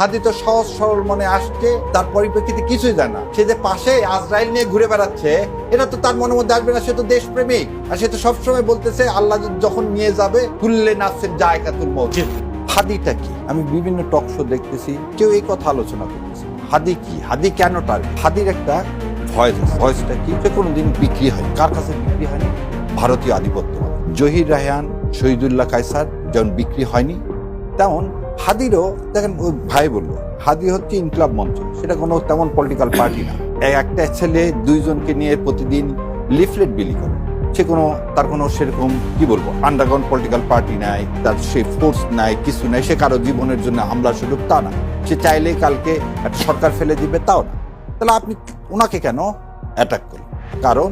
হাদি তো সহজ সরল মনে আসছে তার পরিপ্রেক্ষিতে কিছুই জানে না। সে যে পাশে আজরাইল নিয়ে ঘুরে বেড়াচ্ছে এটা তো তার মনের মধ্যে আসবে না সে তো দেশপ্রেমিক। আর সে তো সবসময় বলতেছে আল্লাহ যখন নিয়ে যাবে কুল্লে নাচের জায়গাতুল মৌত। হাদিটা কি? আমি বিভিন্ন টক শো দেখতেছি কেউ এই কথা আলোচনা করতেছে। হাদি কি? হাদি কেন তার? হাদির একটা ভয়েস ভয়েসটা কি? সে কোনোদিন বিক্রি হয় কার কাছে বিক্রি হয়নি? ভারতীয় আধিপত্য। জহির রায়হান শহীদুল্লাহ কায়সার যেমন বিক্রি হয়নি তেমন হাদিরও, দেখেন ভাই বলল, হাদি হচ্ছে ইনকলাব মঞ্চ, সেটা কোনো তেমন পলিটিক্যাল পার্টি না। একটা ছেলে দুইজনকে নিয়ে প্রতিদিন লিফলেট বিলি করে। সে কোনো, তার কোনো সেরকম, কি বলব আন্ডারগ্রাউন্ড পলিটিক্যাল পার্টি নাই, তার সে ফোর্স নাই, কিছু নাই, সে কারও জীবনের জন্য হামলার সুযোগ তা না। সে চাইলে কালকে একটা সরকার ফেলে দিবে, তাও না। তাহলে আপনি ওনাকে কেন অ্যাটাক করলেন? কারণ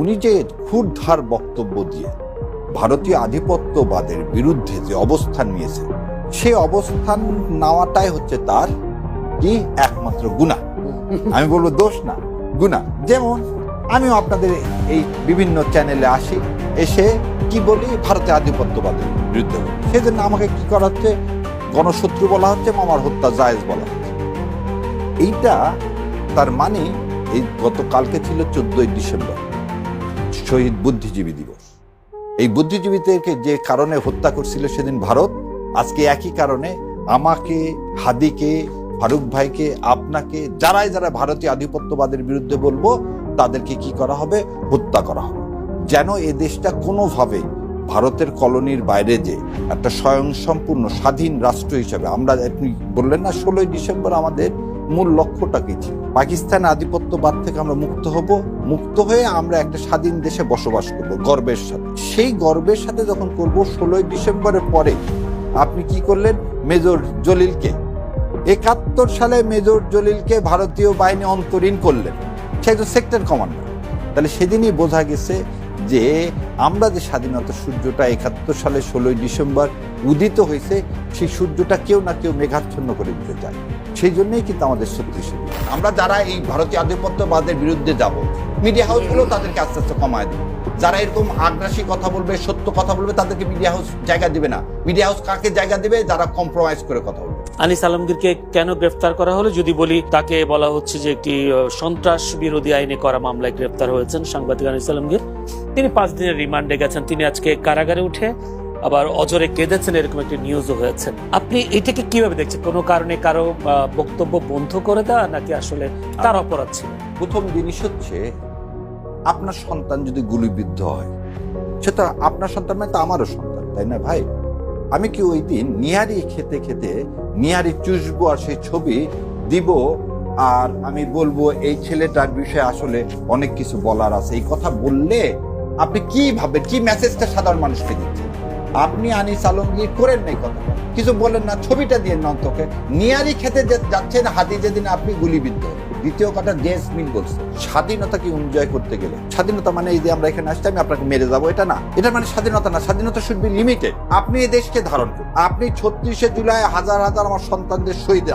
উনি যে ক্ষুরধার বক্তব্য দিয়ে ভারতীয় আধিপত্যবাদের বিরুদ্ধে যে অবস্থান নিয়েছে সেই অবস্থান নেওয়াটাই হচ্ছে তার কি একমাত্র গুণা। আমি বলব দোষ না, গুণা। যেমন আমিও আপনাদের এই বিভিন্ন চ্যানেলে আসি, এসে কি বলি, ভারতের আধিপত্যবাদের বিরুদ্ধে সেজন্য আমাকে কি করা হচ্ছে, গণশত্রু বলা হচ্ছে, মামার হত্যা জায়েজ বলা হচ্ছে। এইটা তার মানে এই গতকালকে ছিল চোদ্দই ডিসেম্বর, শহীদ বুদ্ধিজীবী দিবস। এই বুদ্ধিজীবীদেরকে যে কারণে হত্যা করছিল সেদিন ভারত আজকে একই কারণে আমাকে, হাদিকে, ফারুক ভাইকে, আপনাকে, যারাই যারা ভারতীয় আধিপত্যবাদের বিরুদ্ধে বলব, তাদেরকে কি করা হবে? হত্যা করা হবে। যেন এ দেশটা কোনোভাবে ভারতের কলোনির বাইরে যে একটা স্বয়ংসম্পূর্ণ স্বাধীন রাষ্ট্র হিসেবে, আমরা আপনি বললেন না ষোলোই ডিসেম্বর আমাদের মূল লক্ষ্যটা কি ছিল? পাকিস্তান আধিপত্যবাদ থেকে আমরা মুক্ত হব, মুক্ত হয়ে আমরা একটা স্বাধীন দেশে বসবাস করব, গর্বের সাথে। সেই গর্বের সাথে যখন করব, ষোলোই ডিসেম্বরের পরে আপনি কি করলেন? মেজর জলিলকে। একাত্তর সালে মেজর জলিলকে ভারতীয় বাহিনী অন্তরীণ করলেন। সে একজন সেক্টর কমান্ডার তাহলে সেদিনই বোঝা গেছে যে আমরা যে স্বাধীনতা সূর্যটা একাত্তর সালে ষোলোই ডিসেম্বর উদিত হয়েছে, সেই সূর্যটা কেউ না কেউ মেঘাচ্ছন্ন করে দিতে চায়। সেই জন্যই কিন্তু আমাদের শক্তিশালী। আমরা যারা এই ভারতীয় আধিপত্যবাদের বিরুদ্ধে যাব মিডিয়া হাউসগুলো তাদেরকে আস্তে আস্তে কমায় দেবে। যারা এরকম আগ্রাসী কথা বলবে, সত্য কথা বলবে, তাদেরকে মিডিয়া হাউস জায়গা দিবে না। মিডিয়া হাউস কাকে জায়গা দিবে? যারা কম্প্রোমাইজ করে কথা আনিস আলমগীরকে কেন গ্রেফতার করা হলো? যদি বলি, তাকে বলা হচ্ছে যে একটি সন্ত্রাস বিরোধী আইনে করা মামলায় গ্রেফতার হয়েছেন সাংবাদিক আনিস আলমগীর। তিনি পাঁচ দিনের রিমান্ডে গেছেন। তিনি আজকে কারাগারে উঠে আবার অজরে কেঁদেছেন, এরকম একটি নিউজও হয়েছে। আপনি এটাকে কীভাবে দেখছেন? কোনো কারণে কারও বক্তব্য বন্ধ করে দেওয়া, নাকি আসলে তার অপরাধ ছিল? প্রথম জিনিস হচ্ছে, আপনার সন্তান যদি গুলিবিদ্ধ হয়, সেটা আপনার সন্তান মানে তো আমারও সন্তান, তাই না ভাই? আমি কি ওই দিন নিহারি খেতে খেতে নিহারি চুষবো আর সেই ছবি দিব? আর আমি বলব, এই ছেলেটার বিষয়ে আসলে অনেক কিছু বলার আছে। এই কথা বললে আপনি কি ভাবেন কি মেসেজটা সাধারণ মানুষকে দিচ্ছেন? আপনি আনিস আলমগীর করেন নাই কথা। কিছু বলেন না, ছবিটা দিয়ে নন্তকে নিয়ারি খেতে যাচ্ছেন হাতি যেদিন আপনি গুলিবিদ্ধ। দ্বিতীয় কথা জেস মিল বলছে স্বাধীনতাকে এনজয় করতে গেলে? স্বাধীনতা মানে এই যে আমরা এখানে আসছি, আমি আপনাকে মেরে যাব, এটা না। এটা মানে স্বাধীনতা না, স্বাধীনতা শুড বি লিমিটেড আপনি এই দেশকে ধারণ করুন। আপনি ছত্রিশে জুলাই হাজার হাজার আমার সন্তানদের শহীদ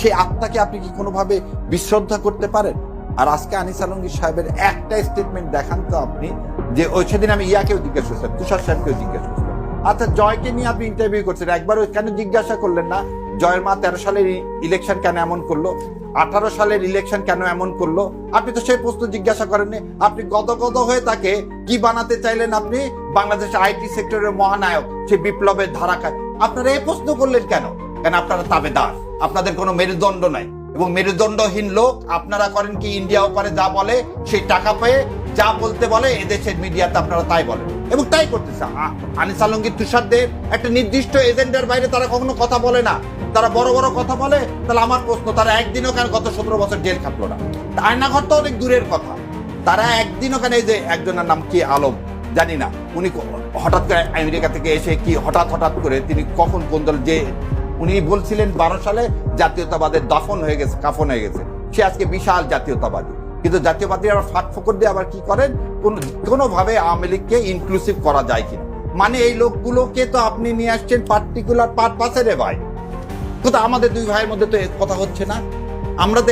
সেই আত্মাকে আপনি কি কোনোভাবে বিশ্রদ্ধা করতে পারেন? আর আজকে আনিস আলমগীর সাহেবের একটা স্টেটমেন্ট দেখান তো আপনি, যে ওই সেদিন আমি ইয়াকেও জিজ্ঞেস করছিলাম, তুষার সাহেবকেও জিজ্ঞেস করছিলাম। আচ্ছা জয়কে নিয়ে আপনি ইন্টারভিউ করছেন। একবার কেন জিজ্ঞাসা করলেন না? জয়ের মা তেরো সালের ইলেকশন কেন এমন করল? আঠারো সালের ইলেকশন কেন এমন করল? আপনি তো সেই প্রশ্ন জিজ্ঞাসা করেননি। আপনি গদগদ হয়ে তাকে কি বানাতে চাইলেন আপনি? বাংলাদেশের আইটি সেক্টরের মহানায়ক, সে বিপ্লবের ধারাকায় আপনারা এই প্রশ্ন করলেন কেন? কেন আপনারা তাবেদার? আপনাদের কোনো মেরুদণ্ড নাই। এবং মেরুদণ্ডহীন লোক, আপনারা করেন কি ইন্ডিয়াও করে যা বলে, সেই টাকা পেয়ে যা বলতে বলে, এদেশের মিডিয়াতে আপনারা তাই বলেন। এবং তাই করতেছে। আনিস আলমগীর তুষারদের একটা নির্দিষ্ট এজেন্ডার বাইরে তারা কখনো কথা বলে না। তারা বড় বড় কথা বলে, তাহলে আমার প্রশ্ন, তারা একদিনও কেন গত সতেরো বছর জেল খাটলো না? আয়নাঘর তো অনেক দূরের কথা। তারা একদিনও কেন এই যে একজনের নাম কি আলম, জানি না। উনি হঠাৎ করে আমেরিকা থেকে এসে কি হঠাৎ হঠাৎ করে তিনি কখন কোন দল যে উনি বলছিলেন বারো সালে জাতীয়তাবাদের দাফন হয়ে গেছে, কাফন হয়ে গেছে। সে আজকে বিশাল জাতীয়তাবাদী। কিন্তু জাতীয়বাদী আবার ফাঁক ফোকর দিয়ে আবার কি করেন? কোন কোনোভাবে আওয়ামী লীগকে ইনক্লুসিভ করা যায় কিনা। মানে এই লোকগুলোকে তো আপনি নিয়ে আসছেন পার্টিকুলার পার্ট পাশে রে ভাই। কিন্তু আমাদের দুই ভাইয়ের মধ্যে তো কথা হচ্ছে না। আমরা তো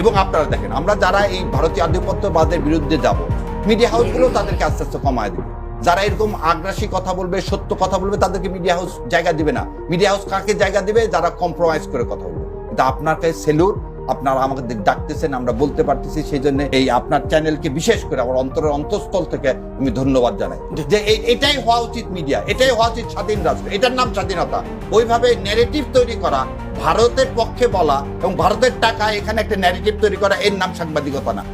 এবং আপনারা দেখেন, আমরা যারা এই ভারতীয় আধিপত্যবাদের বিরুদ্ধে যাব মিডিয়া হাউসগুলো তাদেরকে আস্তে আস্তে কমায় দেবে। যারা এরকম আগ্রাসী কথা বলবে, সত্য কথা বলবে, তাদেরকে মিডিয়া হাউস জায়গা দিবে না। মিডিয়া হাউস কাকে জায়গা দিবে? যারা কম্প্রোমাইজ করে কথা বলবে। কিন্তু আপনার কাছে সেলুর, আপনারা আমাদের ডাকতেছেন, আমরা বলতে পারতেছি সেই জন্য এই আপনার চ্যানেলকে বিশেষ করে আমার অন্তরের অন্তঃস্থল থেকে আমি ধন্যবাদ জানাই। যে এটাই হওয়া উচিত মিডিয়া এটাই হওয়া উচিত স্বাধীন রাষ্ট্র, এটার নাম স্বাধীনতা। ওইভাবে ন্যারেটিভ তৈরি করা, ভারতের পক্ষে বলা এবং ভারতের টাকা এখানে একটা ন্যারেটিভ তৈরি করা, এর নাম সাংবাদিকতা না।